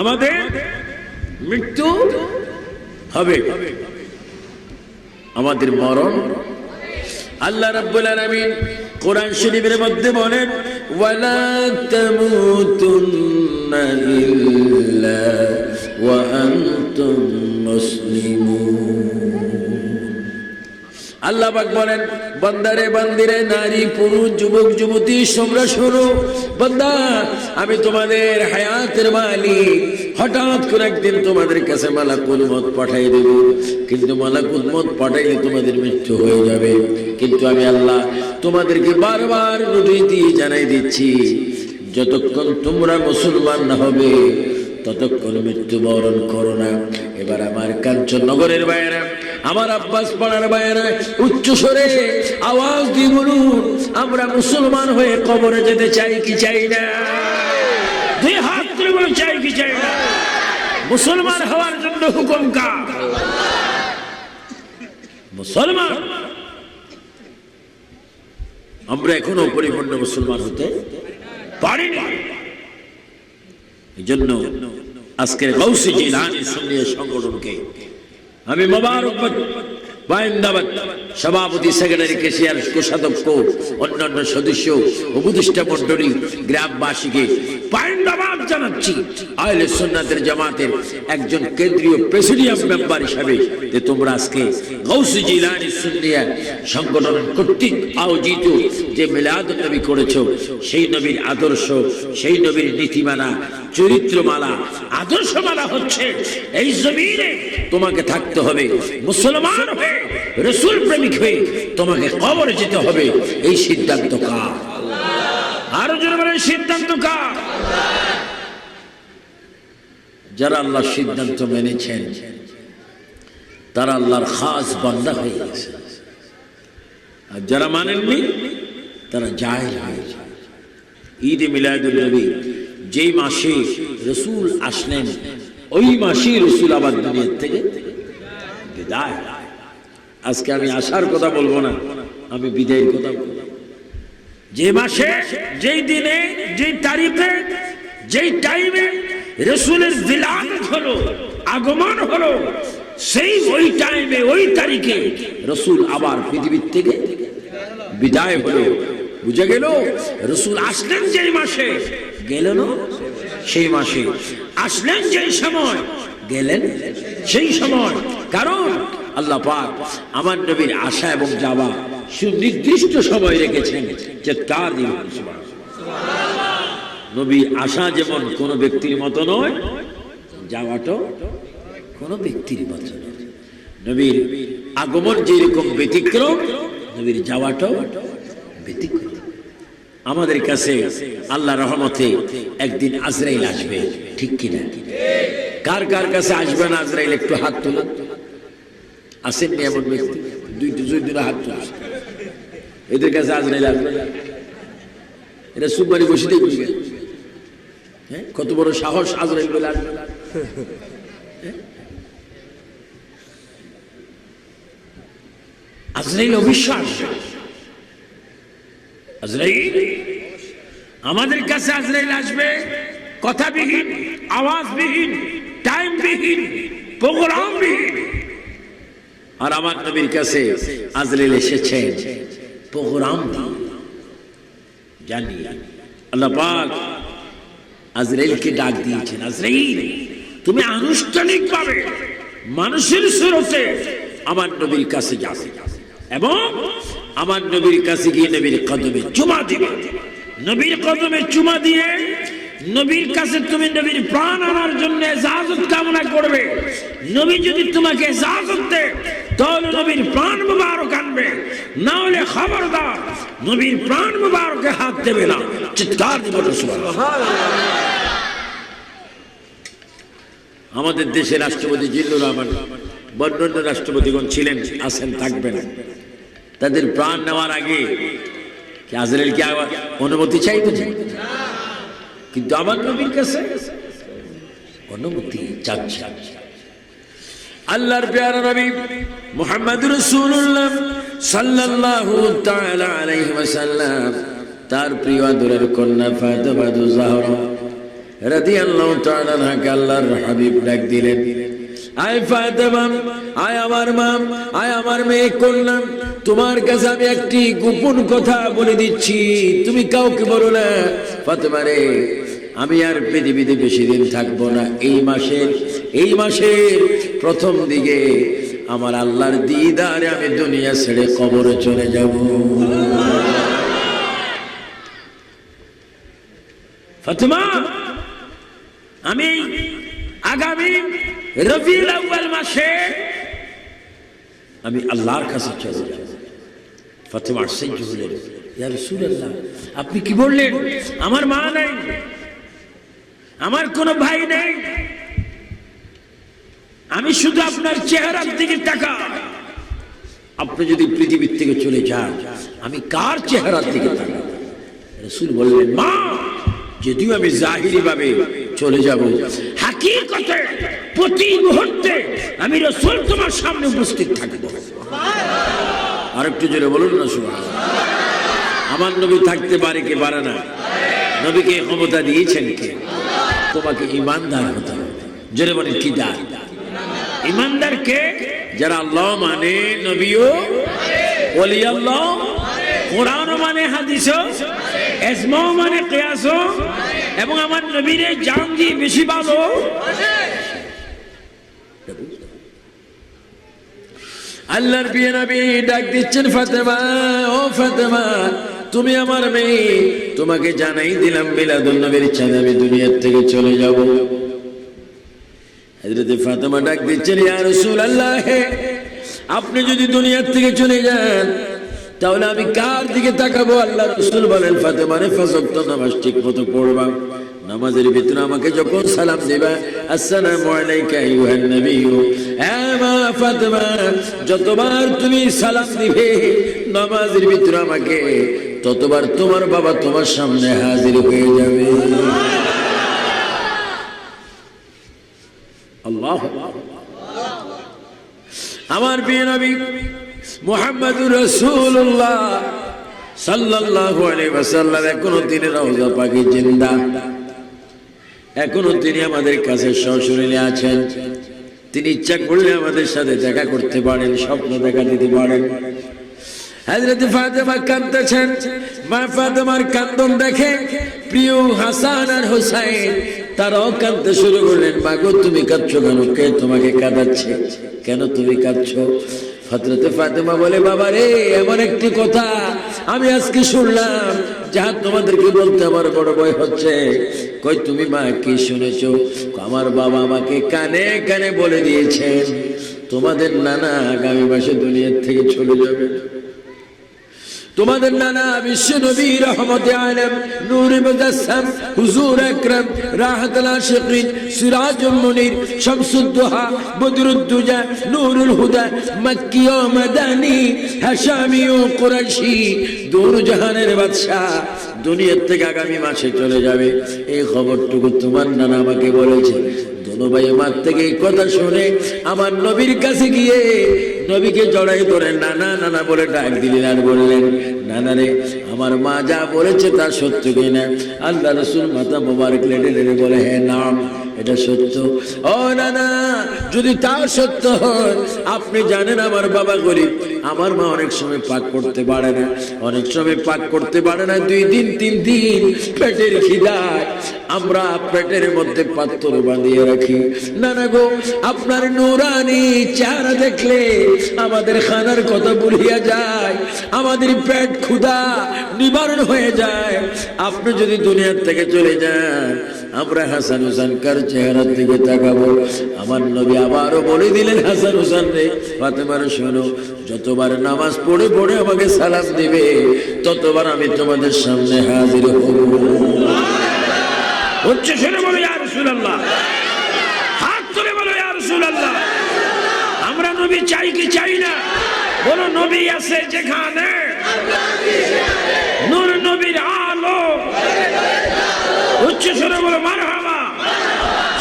আমাদের মৃত্যু হবে। আমাদের মরণ। আল্লাহ রাব্বুল আলামিন কোরআন শরীফের মধ্যে বলেন, ওয়ালা তামুতুন্না ইল্লা ওয়া আনতুম মুসলিমুন। আল্লাহ পাক বলেন বন্দারে, বান্দিরে, নারী, পুরুষ, যুবক, যুবতী তোমরা শোনো। বন্দা, আমি তোমাদের হায়াতের মালিক। হঠাৎ করে একদিন তোমাদের কাছে মালাকুল মত পাঠাই দেব। কিন্তু মালাকুল মত পাঠাইলে তোমাদের মৃত্যু হয়ে যাবে। কিন্তু আমি আল্লাহ তোমাদেরকে বারবার নোটিশ দিয়ে জানাই দিচ্ছি, যতক্ষণ তোমরা মুসলমান না হবে, ততক্ষণ মৃত্যুবরণ করো না। এবার আমার কাঞ্চননগরের বাইরে আমার আব্বাস পাড়ার বাইরে উচ্চ স্বরে আওয়াজ দিয়ে বলুন, আমরা মুসলমান হয়ে কবরে যেতে চাই কি চাই না? চাই কি চাই না? মুসলমান হওয়ার জন্য হুকুম মুসলমান। আমরা এখনও মুসলমান হতে পারিনি। জন্য আজকের সংগঠনকে আমি মোবারকবাদ বায়ন্দাবাদ সভাপতি, সেক্রেটারি, কেশিয়ার, কোষাধ্যক্ষ, অন্যান্য সদস্য, উপদেষ্টা মন্ডলী গ্রামবাসীকে পায়ন্দাবাদ জানাচ্ছি। আহলে সুন্নাতের জামাতের একজন কেন্দ্রীয় প্রেসিডিয়াম মেম্বার হিসাবে যে তোমরা আজকে গৌসি জিলানি সুন্নিয়া সংগঠন কর্তৃক আয়োজিত যে মিলাদ নবী করেছ, সেই নবীর আদর্শ, সেই নবীর নীতিমালা, চরিত্রমালা, আদর্শমালা হচ্ছে, এই জমিনে তোমাকে থাকতে হবে, মুসলমান হয়ে রসুল প্রেমিক হয়ে তোমাকে কবর যেতে হবে। এই সিদ্ধান্ত কার? আরও জোরে বলেন, সিদ্ধান্ত কার? যারা আল্লাহর সিদ্ধান্ত মেনেছেন, তারা আল্লাহর খাস বান্দা হয়ে গেছে। আর যারা মানেননি, তারা যায় হয়েছে ঈদ মিলাদুল নবী, যেই মাসে রসুল আসলেন, ওই মাসেই রসুল আবার দুনিয়ার থেকে বিদায়। আজকে আমি আসার কথা বলব না, আমি বিদায়ের কথা বলব। যে মাসে, যেই দিনে, যেই তারিখে, যেই টাইমে রসুলের বিলান হলো, আগমন হলো, সেই ওই টাইমে ওই তারিখে রসুল আবার পৃথিবীর থেকে বিদায় হলো। বুঝে গেল? রসুল আসলেন যেই মাসে গেলেন সেই মাসে। আসলেন যেই সময়, গেলেন সেই সময়। কারণ আল্লাহ পাক আমার নবীর আশা এবং যাওয়া সুনির্দিষ্ট সময় রেখেছেন যে তার নবীর আশা যেমন কোন ব্যক্তির মতো নয়, যাওয়াটাও কোন ব্যক্তির মতো নয়। নবীর আগমন যেরকম ব্যতিক্রম, নবীর যাওয়াটাও ব্যতিক্রম। আমাদের কাছে আল্লাহ রহমতে একদিন আজরাইল আসবে, ঠিক কিনা? কার কার কাছে আসবে না আজরাইল? একটু হাত তুলুন। আসেননি এমন ব্যক্তি দুই দুই দিনে হাত তুলছে এদের কাছে আজরাইল আসবে না। এরা সুবারি বসে দেখবি হ্যাঁ? কত বড় সাহস আজরাইল বলে আসবে? আজরাইল অবিশ্বাস। আজরাইল, আমাদের কাছে আজরাইল আসবে। কথাবিহীন, আওয়াজবিহীন, টাইমবিহীন, প্রোগ্রামবিহীন। আর আমার নবীর কাছে আজরাইল এসেছেন। প্রোগ্রাম। জানি। আল্লাহ পাক ডাক দিয়েছেন আজরাইল তুমি আনুষ্ঠানিক মানুষের সুরতে আমার নবীর কাছে যাবে এবং আমার নবীর কাছে গিয়ে নবীর কদমে চুমা দিবে। নবীর কদমে চুমা দিয়ে নবীর কাছে তুমি নবীর প্রাণ আনার জন্য এজাজত কামনা করবে। নবী যদি তোমাকে এজাজত দেয় তাহলে নবীর প্রাণ মুবারক আনবে। না হলে খবরদার নবীর প্রাণ মুবারকে হাত দেবে না। চিৎকার দিব আমাদের দেশের রাষ্ট্রপতি জিল্লুর রহমান বন্যান্য রাষ্ট্রপতিগণ ছিলেন, আছেন, থাকবেন। তাদের প্রাণ নেওয়ার আগে কি আজরাইল কি অনুমতি চাইবে কিন্তু আমার নবীর কাছে অনুমতি চাচ্ছে। আল্লাহর পেয়ারা নবী মুহাম্মদ রাসূলুল্লাহ সাল্লাল্লাহু তাআলা আলাইহি ওয়াসাল্লাম, তার প্রিয় আদরের কন্যা ফাতেমা জাহরা রাদিয়াল্লাহু তাআলা আনহাকে আল্লাহর হাবিব ডাক দিলেন। আয় ফাতেমা, আয় আমার মা, আয় আমার মেয়ে করলাম তোমার কাছে আমি একটি গোপন কথা বলে দিচ্ছি, তুমি কাউকে বলো না। ফাতেমা রে আমি আর পৃথিবীতে বেশি দিন থাকব না। এই মাসের এই মাসের প্রথম দিকে আমার আল্লাহর দিদারে আমি দুনিয়া ছেড়ে কবরে চলে যাব। ফাতেমা, আমি আগামী রবিউল আউয়াল মাসে আমি আল্লাহর কাছে চলে যাব। ফাতেমা আশ্চর্য হলেন, ইয়া রাসূলুল্লাহ, আপনি কি বললেন? আমার মা নাই আমার কোনো ভাই নেই। আমি শুধু আপনার চেহারার দিকে টাকা আপনি যদি পৃথিবীর থেকে চলে যান, আমি কার চেহারার দিকে রসুল বললেন, মা, যদিও আমি জাহিরি ভাবে চলে যাব, হাকিকতে প্রতি মুহূর্তে আমি রসুল তোমার সামনে উপস্থিত থাকব। আরেকটু জোরে বলুন না আমার নবী থাকতে পারে কি পারে না? নবীকে ক্ষমতা দিয়েছেন কে? তোমাকে ইমানদার হতে হবে। জোরে কি দার ইমানদার কে? যারা আল্লাহ মানে নবীও ওলি আল্লাহ কোরআন মানে হাদিস এজমাও মানে কিয়াস এবং আমার নবীরে জান দিয়ে বেশি ভালো। আল্লাহর বিয়ে নবী ডাক দিচ্ছেন ফাতেমা ও ফাতেমা। তুমি আমার মেয়ে, তোমাকে জানাই দিলাম মিলাদুল নবীর ইচ্ছা আমি দুনিয়ার থেকে চলে যাব। ফাতেমা ডাক দিচ্ছেন আপনি যদি দুনিয়ার থেকে চলে যান, তাহলে আমি কার দিকে তাকাবো? আল্লাহ রসুল বলেন ফাতেমা ফাজক্ত নামাজ ঠিক মতো পড়বা। নামাজের ভিতরে আমাকে যখন সালাম দিবা, আসসালামু আলাইকা মা ফাতেমা, যতবার তুমি সালাম দিবে, নামাজের ভিতরে আমাকে ততবার তোমার বাবা তোমার সামনে হাজির হয়ে যাবে। আমার বিয়ে নবী মোহাম্মদুর রসুল্লাহ এখনও তিনি রওজা জিন্দা। এখনও তিনি আমাদের কাছে সশরীরে আছেন। তিনি ইচ্ছা করলে আমাদের সাথে দেখা করতে পারেন, স্বপ্ন দেখা দিতে পারেন। হযরত ফাতেমা কাঁদতেছেন। মা ফাতেমার কান্দন দেখে প্রিয় হাসান আর হোসাইন তারাও কাঁদতে শুরু করলেন মা গো তুমি কাঁদছো কেন? কে তোমাকে কাঁদাচ্ছে? কেন তুমি কাঁদছো? হজরতে ফাতেমা বলে, বাবা রে, এমন একটি কথা আমি আজকে শুনলাম যাহা তোমাদেরকে বলতে আমার বড় ভয় হচ্ছে। কই, তুমি মা, কি শুনেছো? আমার বাবা আমাকে কানে কানে বলে দিয়েছেন, তোমাদের নানা আগামী মাসে দুনিয়ার থেকে চলে যাবে। তোমাদের নানা বিশ্ব নবী রহমতে আলম, নূর মুজাসসাম, হুজুর আকরাম রাহাতুল আশিকিন সিরাজুল মুনির শামসুদ্দোহা বদরুদ্দুজা নূরুল হুদা, মক্কি ও মাদানি হাশামি ও কুরাইশি। দূর জাহানের বাদশাহ দুনিয়ার থেকে আগামী মাসে চলে যাবে। এই খবরটুকু তোমার নানা আমাকে বলেছে। ভাই, আমার থেকে কথা শুনে আমার নবীর কাছে গিয়ে নবীকে জড়াই ধরে নানা নানা বলে ডাক দিলেন আর বললেন, নানা রে, আমার মা যা বলেছে তা সত্য কিনা আল্লাহ রসুল মাতা লেটে লেটে বলে হ্যাঁ এটা সত্য। ও নানা, যদি তা সত্য হয়, আপনি জানেন আমার বাবা গরিব। আমার মা অনেক সময় পাক করতে পারে না। অনেক সময় পাক করতে পারে না। দুই দিন, তিন দিন পেটের খিদায় আমরা পেটের মধ্যে পাত্র বাঁধিয়ে রাখি। না না গো, আপনার নুরানি চেহারা দেখলে আমাদের খানার কথা ভুলিয়া যায়, আমাদের পেট ক্ষুধা নিবারণ হয়ে যায়। আপনি যদি দুনিয়ার থেকে চলে যান, আমরা হাসান হুসান কার চেহারার দিকে তাকাবো? আমার নবী আবারও বলে দিলেন, হাসান হুসান রে, ফাতেমার শোনো, যতবার নামাজ পড়ে পড়ে আমাকে সালাম দিবে, ততবার আমি তোমাদের সামনে হাজির হব। হচ্ছে হাত আমরা নবী চাই কি চাই না? বলো, নবী আছে যেখানে নূর নবীর আলো। উচ্চ স্বরে বলো, মারহাবা।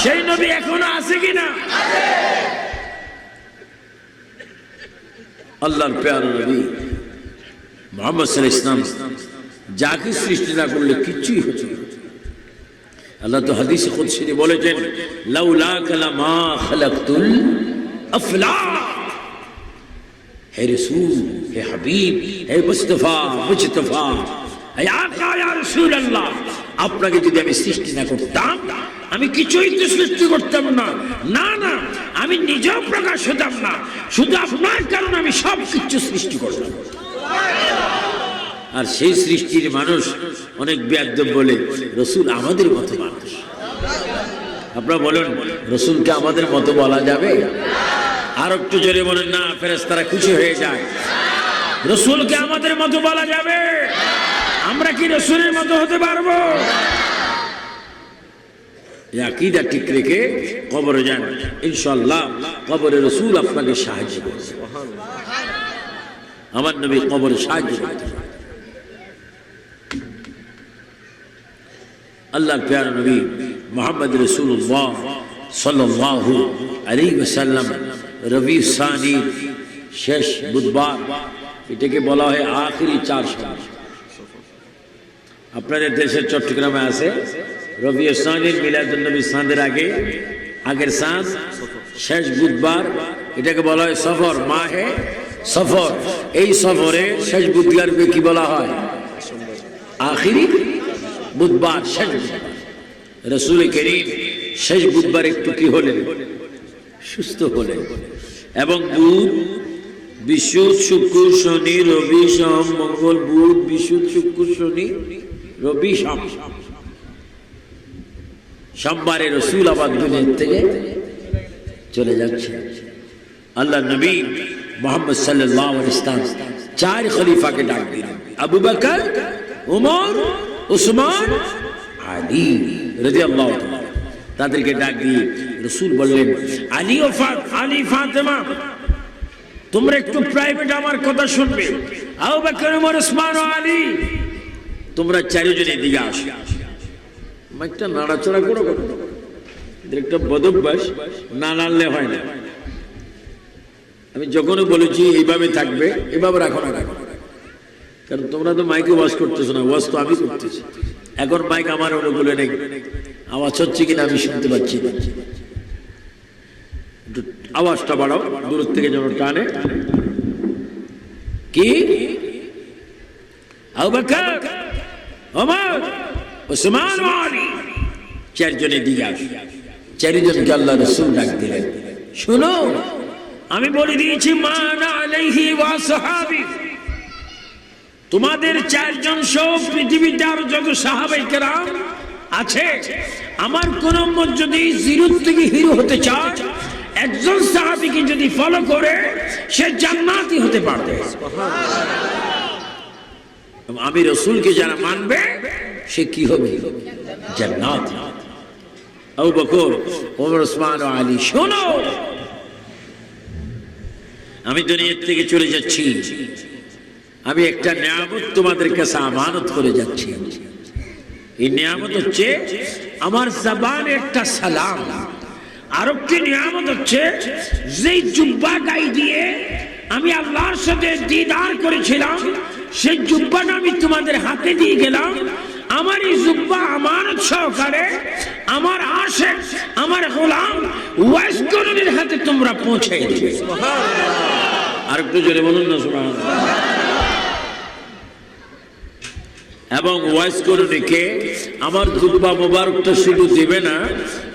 সেই নবী এখনও আছে কিনা? আল্লাহর পেয়ার নবী মোহাম্মদ সাল ইসলাম যাকে সৃষ্টি না করলে কিচ্ছুই হতো না। আল্লাহ তো হাদিস কুদসিতে বলেছেন লাউলা কালামা খালাকতুল আফলাক। হে রসুল, হে হাবিব, হে মুস্তফা মুস্তফা হে আকা ইয়া রাসূলুল্লাহ, আপনাকে যদি আমি সৃষ্টি না করতাম, আমি কিছুই তো সৃষ্টি করতাম না। না না, আমি নিজেও প্রকাশ হতাম না। শুধু আপনার কারণে আমি সব কিছু সৃষ্টি করলাম। আর সেই সৃষ্টির মানুষ অনেক ব্যাদ্য বলে, রসুল আমাদের মতো মানুষ। আপনারা বলেন, রসুলকে আমাদের মতো বলা যাবে? আর একটু জোরে বলেন, না ফেরেস্তারা খুশি হয়ে যায়। রসুলকে আমাদের মতো বলা যাবে? আমরা কি রসুলের মতো হতে পারব? আকিদা ঠিক রেখে কবরে যান। ইনশাল্লাহ কবরে রসুল আপনাকে সাহায্য করবে। আমার নবী কবরে সাহায্য করতে পারে। আল্লাহর প্যার নবী মোহাম্মদ রসুল্লাহ সাল্লাল্লাহু আলাইহি ওয়াসাল্লাম রবি সানি শেষ বুধবার, এটাকে বলা হয় আখেরি চার সমাজ আপনাদের দেশের চট্টগ্রামে আছে রবি সানির মিলাদুলনবী সাঁদের আগে, আগের সাঁজ শেষ বুধবার, এটাকে বলা হয় সফর, মাহে সফর। এই সফরে শেষ বুধবারকে কি বলা হয়? আখিরি বুধবার শেষ। রসুল করিম শেষ বুধবার একটু কি হলেন? সুস্থ হলেন। এবং বুধ, বিশ্ব, শুক্র, শনি, রবি, সোম, মঙ্গল, বুধ, বিশ্ব, শুক্র, শনি, রবি, সোম। সোমবারে রসুল আবাদ দুনিয়ার থেকে চলে যাচ্ছে। আল্লাহ নবী মোহাম্মদ সাল্লাহ ইসলাম চার খলিফাকে ডাক দিলেন। আবু বকর, উমর উসমান আলী রাজি আল্লাহ তাদেরকে ডাক দিয়ে রসুল বললেন, আলী ও আলী ফাতেমা, তোমরা একটু প্রাইভেট আমার কথা শুনবে। আবু বকর, উমর, উসমান ও আলী, তোমরা চারিজনে দিকে আসো। মাইকটা নাড়াচড়া করো একটা বদভ্যাস, না নাড়লে হয় না। আমি যখনই বলেছি, এইভাবে থাকবে, এভাবে রাখো না রাখো না। কারণ তোমরা তো মাইকে ওয়াশ করতেছো না ওয়াশ তো আমি করতেছি। এখন মাইক আমার অনুকূলে নেই। আওয়াজ হচ্ছে কিনা আমি শুনতে পাচ্ছি আওয়াজটা বাড়াও, দূর থেকে যেন টানে। কি? ও দিকে আসে। চারিজনকে আল্লাহ রসুল ডাক দিলেন। শুনো, আমি বলে দিয়েছি, মানা আলাইহি ওয়া সাহাবি। তোমাদের চারজন সব পৃথিবীতে আরও যত সাহাবাই আছে, আমার কোন যদি জিরো থেকে হিরো হতে চায়, একজন সাহাবিকে যদি ফলো করে, সে জান্নাতি হতে পারবে। আমি রসুলকে যারা মানবে, সে কি হবে? জান্নাত। আবু বকর, ওমর, ওসমান ও আলী, শোনো। আমি দুনিয়ার থেকে চলে যাচ্ছি। আমি একটা নিয়ামত তোমাদের কাছে আমানত করে যাচ্ছি। এই নিয়ামত হচ্ছে আমার জবান একটা সালাম। আর একটি নিয়ামত হচ্ছে যেই জুব্বা গাই দিয়ে আমি আল্লাহর সাথে দিদার করেছিলাম সেই জুব্বাটা আমি তোমাদের হাতে দিয়ে গেলাম। আমার এই জুব্বা আমার সহকারে আমার আশেক আমার গোলাম ওয়াইস কর্মীর হাতে তোমরা পৌঁছে দিবে। আর একটু জোরে বলুন না সুবহানাল্লাহ। এবং ওয়াইস করণীকে আমার জুব্বা মোবারকটা শুধু দেবে না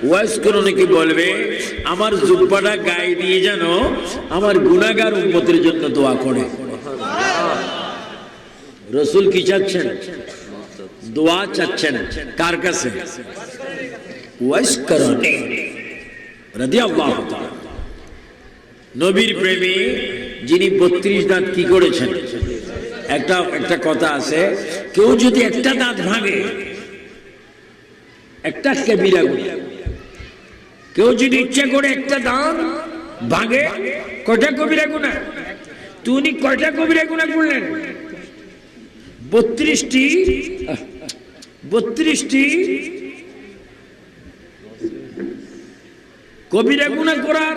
ওয়াইস করণীকে বলবে, আমার জুব্বাটা গায়ে দিয়ে যেন আমার গুণাগার উন্মতের জন্য দোয়া করে। রসুল কি চাচ্ছেন? দোয়া চাচ্ছেন। কার কাছে? ওয়াইস করণী নবীর প্রেমী যিনি বত্রিশ দাঁত কি করেছেন? একটা একটা কথা আছে কেউ যদি একটা দাঁত ভাঙে, একটা কেবিরা গুণা কেউ যদি ইচ্ছা করে একটা দাঁত ভাঙে, কয়টা কবিরা গুণা? তো উনি কয়টা কবিরা গুণা করলেন? বত্রিশটি বত্রিশটি কবিরা গুণা করার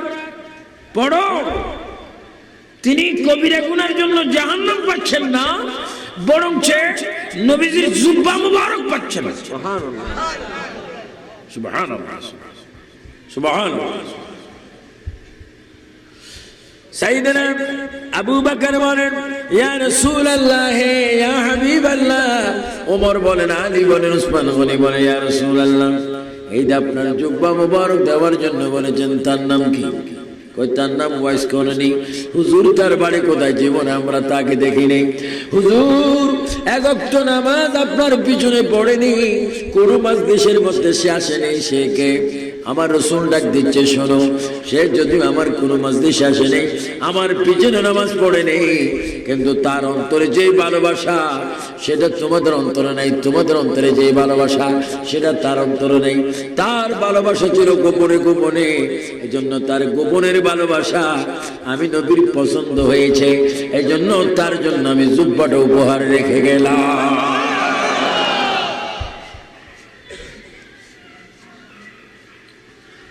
পড়ো তিনি কবিরা গুনার জন্য জাহান্নাম পাচ্ছেন না। বরং নবীজির জুব্বা মুবারক আবু বকর বলেন যে আপনার জুব্বা মুবারক দেওয়ার জন্য বলেছেন, তার নাম কি? কই, তার নাম ওয়াইস করেনি হুজুর, তার বাড়ি কোথায়? জীবনে আমরা তাকে দেখি নেই হুজুর, এক অক্ট নামাজ আপনার পিছনে পড়েনি। কোনো মাস দেশের মধ্যে সে আসেনি, সে কে? আমার রসুন ডাক দিচ্ছে, শোনো। সে যদি আমার কোনো মজলিস আসে নেই আমার পিছনে নামাজ পড়ে নেই, কিন্তু তার অন্তরে যে ভালোবাসা, সেটা তোমাদের অন্তরে নেই, তোমাদের অন্তরে যে ভালোবাসা, সেটা তার অন্তরে নেই। তার ভালোবাসা ছিল গোপনে গোপনে এই জন্য তার গোপনের ভালোবাসা আমি নবীর পছন্দ হয়েছে এই জন্য তার জন্য আমি জুব্বাটা উপহার রেখে গেলাম।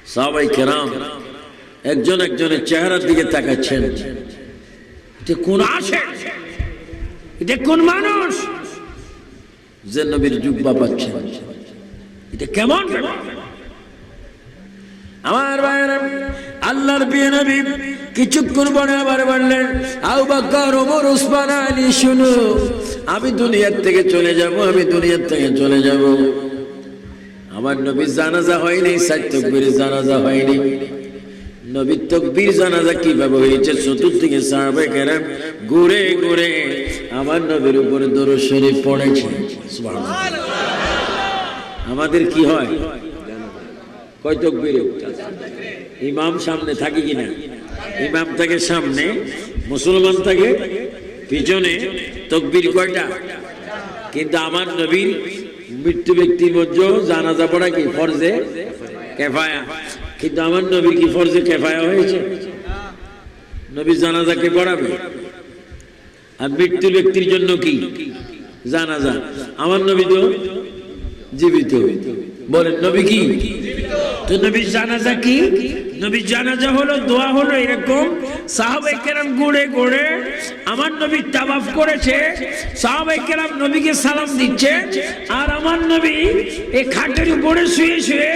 সবাই কেরাম। একজন একজনের চেহারার দিকে তাকাচ্ছেন। কোন আসে? এটা কোন মানুষ? যে নবীর জুব্বা পাচ্ছেন। এটা কেমন? আমার ভাইয়েরা, আল্লাহর প্রিয় নবী কিছুক্ষণ পরে আবার বললেন আউ বাক্কার ওমর, উসমান, আলী, শুনো, আমি দুনিয়ার থেকে চলে যাব, আমি দুনিয়ার থেকে চলে যাব। আমার নবীর জানাজা হয়নি, সাত তকবীর জানাজা হয়নি। নবীর তকবীর জানাজা কীভাবে হয়েছে? চতুর্দিকে সাহাবে কেরাম ঘুরে ঘুরে আমার নবীর উপরে দরুদ শরীফ পড়েছে। আমাদের কি হয়? কয় তকবীর? ইমাম সামনে থাকে কিনা? ইমাম থাকে সামনে, মুসলমান থাকে পিছনে, তকবীর কয়টা? কিন্তু আমার নবীর মৃত্যু ব্যক্তি মধ্যে জানাজা পড়া কি ফরজে? কেফায়া। কিন্তু আমার নবী কি ফরজে কেফায়া হয়েছে? নবী জানাজাকে পড়াবে? আর মৃত্যু ব্যক্তির জন্য কি? জানাজা। আমার নবী তো জীবিত। বলেন নবী কি? তো নবীর জানাজা কি? নবীর জানাজা হলো দোয়া হলো এরকম সাহাবাই কেরাম ঘুরে ঘুরে আমার নবী তাবাফ করেছে সাহাবাই কেরাম নবীকে সালাম দিচ্ছে আর আমার নবী এই খাটের উপরে শুয়ে শুয়ে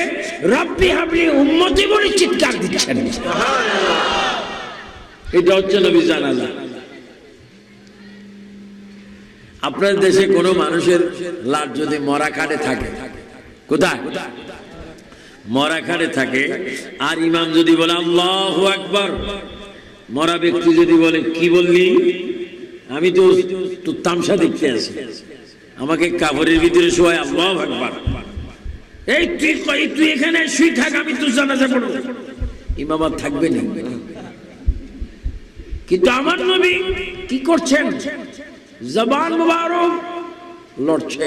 রব্বি হাবলি উম্মতি বলে চিৎকার দিচ্ছেন। এটা হচ্ছে নবী জানাজা। আপনার দেশে কোনো মানুষের লাট যদি মরা খাটে থাকে কোথায়? মরা খাটে থাকে। আর ইমাম যদি বলে, আল্লাহ আকবর, মরা ব্যক্তি যদি বলে, কি বললি? আমি তো তো তামসা দেখতে আছি। আমাকে কাপড়ের ভিতরে শোয় আল্লাহ আকবর। এই তুই তুই এখানে শুই থাক, আমি তো জানাজা পড়ব। ইমাম আর থাকবে না। কিন্তু আমার নবী কি করছেন? জবান মুবারক লড়ছে।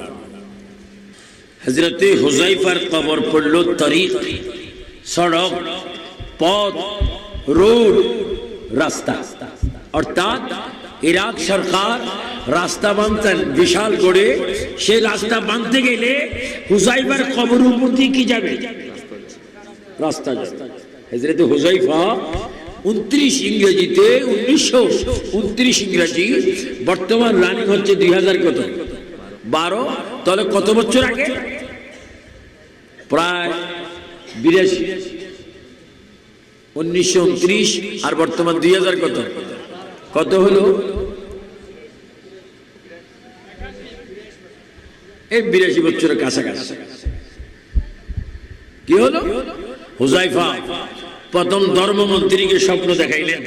হজরত হুজাইফার কবর পড়ল তরিক সড়ক, পথ, রোড, রাস্তা। অর্থাৎ ইরাক সরকার রাস্তা বাঁধতেন বিশাল করে সেই রাস্তা বাঁধতে গেলে হুজাইফার কবর উপর কি যাবে? রাস্তা হজরত হুজাইফা উনত্রিশ ইংরেজিতে উনিশশো উনত্রিশ ইংরেজি, বর্তমান রানিং হচ্ছে দুই হাজার কত? বারো। তাহলে কত বছর আগে? প্রায় বিরাশি। উনিশশো উনত্রিশ আর বর্তমান দুই হাজার কত? কত হলো? এই বিরাশি বছরের কাছাকাছি। কি হলো? হুজাইফা, প্রথম ধর্মমন্ত্রীকে স্বপ্ন দেখাইলেন।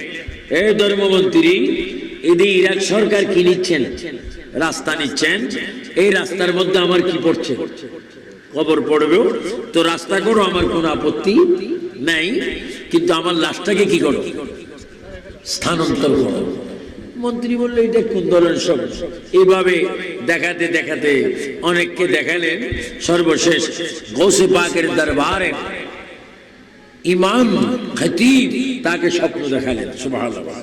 এই ধর্মমন্ত্রী এদি ইরাক সরকার কি নিচ্ছেন? রাস্তা নিচ্ছেন, এই রাস্তার মধ্যে আমার কি পড়ছে? খবর পড়বে তো রাস্তা করো, আমার কোনো আপত্তি নাই, কিন্তু আমার লাশটাকে কি করো? স্থানান্তর করো। মন্ত্রী বলল, এটা কোন ধরনের সব? এইভাবে দেখাতে দেখাতে অনেককে দেখালেন। সর্বশেষ গৌসে পাকের দরবারে ইমাম খতিব তাকে স্বপ্ন দেখালেন। সুবহানাল্লাহ।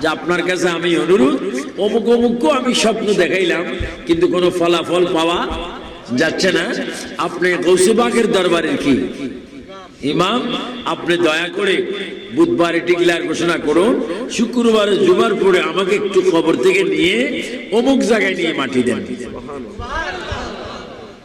যে আপনার কাছে আমি অনুরোধ, অমুক অমুকও আমি স্বপ্ন দেখাইলাম, কিন্তু কোনো ফলাফল পাওয়া যাচ্ছে না। আপনি গৌসেবাগের দরবারের কি? ইমাম, আপনি দয়া করে বুধবারে টিকলার ঘোষণা করুন। শুক্রবারে জুমার পরে আমাকে একটু খবর থেকে নিয়ে অমুক জায়গায় নিয়ে মাটি দেন।